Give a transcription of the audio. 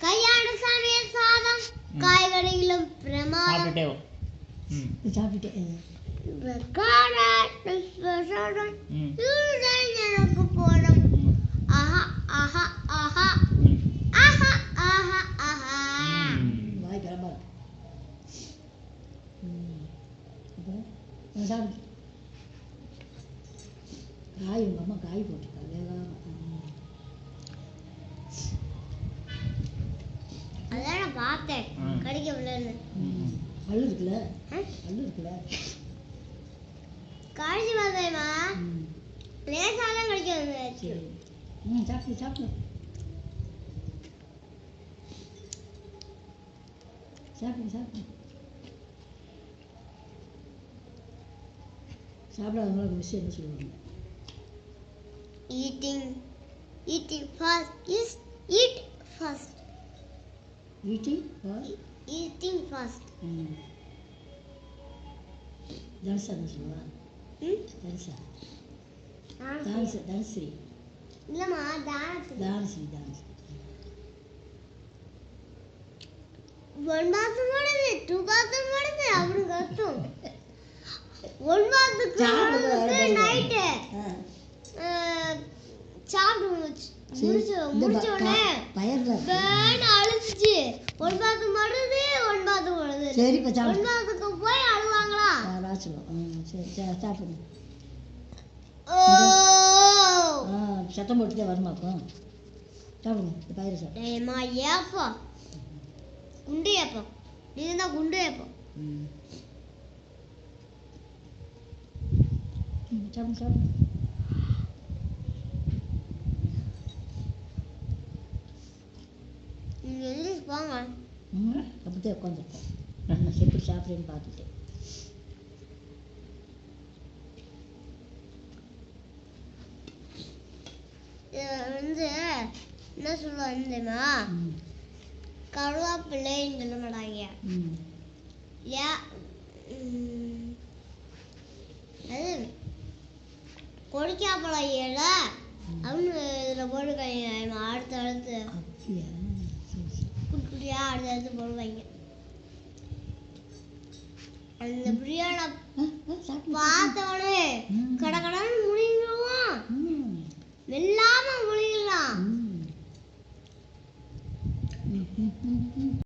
கையாடு சமையல் சாதம் காய்கறிகளும் பிரமாதம் எனக்கு போடும் ஆஹா ஆஹா ஆஹா ஆஹா ஆஹா ஆஹா. வாய் கிளம்பா காய் உங்கள் அம்மா காய் போட்டிருக்கா நான் பார்த்தேன். கடிக்க ம். பல்லு இருக்குல்ல? பல்லு இருக்குல்ல? கடிச்சு பார்த்தேம்மா. ம். லேசாதான் கடிக்க வந்துச்சு ம் சாப்பிடு சாப்பிடு. சாப்பிடு சாப்பிடு. சாப்பிடாதவங்களுக்கு மிஸ் என்ன சொல்லுவாங்க? Eating eating fast is eat fast Eating first? Eating first. Hmm. Dansa ಬಸಲ್ವಾ ಡ್ಯಾನ್ಸ ಡ್ಯಾನ್ಸ್ ಡ್ಯಾನ್ಸ್ ರೀ ಇಲ್ಲಮ್ಮ ಡ್ಯಾನ್ಸ್ ಡ್ಯಾನ್ಸ್ ರೀ ಡ್ಯಾನ್ಸ್ ಒಂದು ಮಾತು ಮಾಡಿದೆ ಟೂ ಮಾತು ಮಾಡಿದೆ ಅವ್ರಿಗೆ ಗೊತ್ತು ಒಂದು ಮಾತು ನೈಟ್ ಚಾಪ್ ஆ சாப்பிட்டு முடிச்சு சரி. முடிச்ச இந்த முடிச்ச ப- உடனே கா- பயர்ல இருக்கு. வேணு அழுச்சு ஒன் மாதம் போடுது ஒன் மாதம் போடுது சரி இப்போ சாப்பிடு. ஒன் மாதத்துக்கு போய் அழுவாங்களா? சரி சரி சாப்பிடுங்க சத்தம் போட்டுட்டே வருமாக்கும் சாப்பிடுங்க இந்த பயிரை சாப்பிடு. ஏம்மா ஏப்பா? குண்டு ஏப்பம் இதுதான் குண்டு சாப்பிடுங்க சாப்பிடுங்க நீங்க எந்திரிச்சு போங்க. ம் அப்படியே உட்காந்துருக்கோம் நான் எப்படி சாப்பிட்றேன்னு பார்த்துட்டு. வந்து என்ன சொல்லுவாங்க தெரியுமா? கருவேப்பிள்ளைன்னு சொல்ல மாட்டாங்க. ஏ அது கொடிக்காப்பழம் இலை அப்படின்னு இதில் போட்டுக்காங்க அடுத்து அடுத்து அப்படியா சரி சரி குட்டி குட்டியாக அடுத்து அடுத்து போடுவாங்க. அந்த பிரியாணி ஆ ஆ சாப்பிடு பார்த்த உடனே ம். கட கடன்னு முடிஞ்சிருவோம் ம். வெல்லாம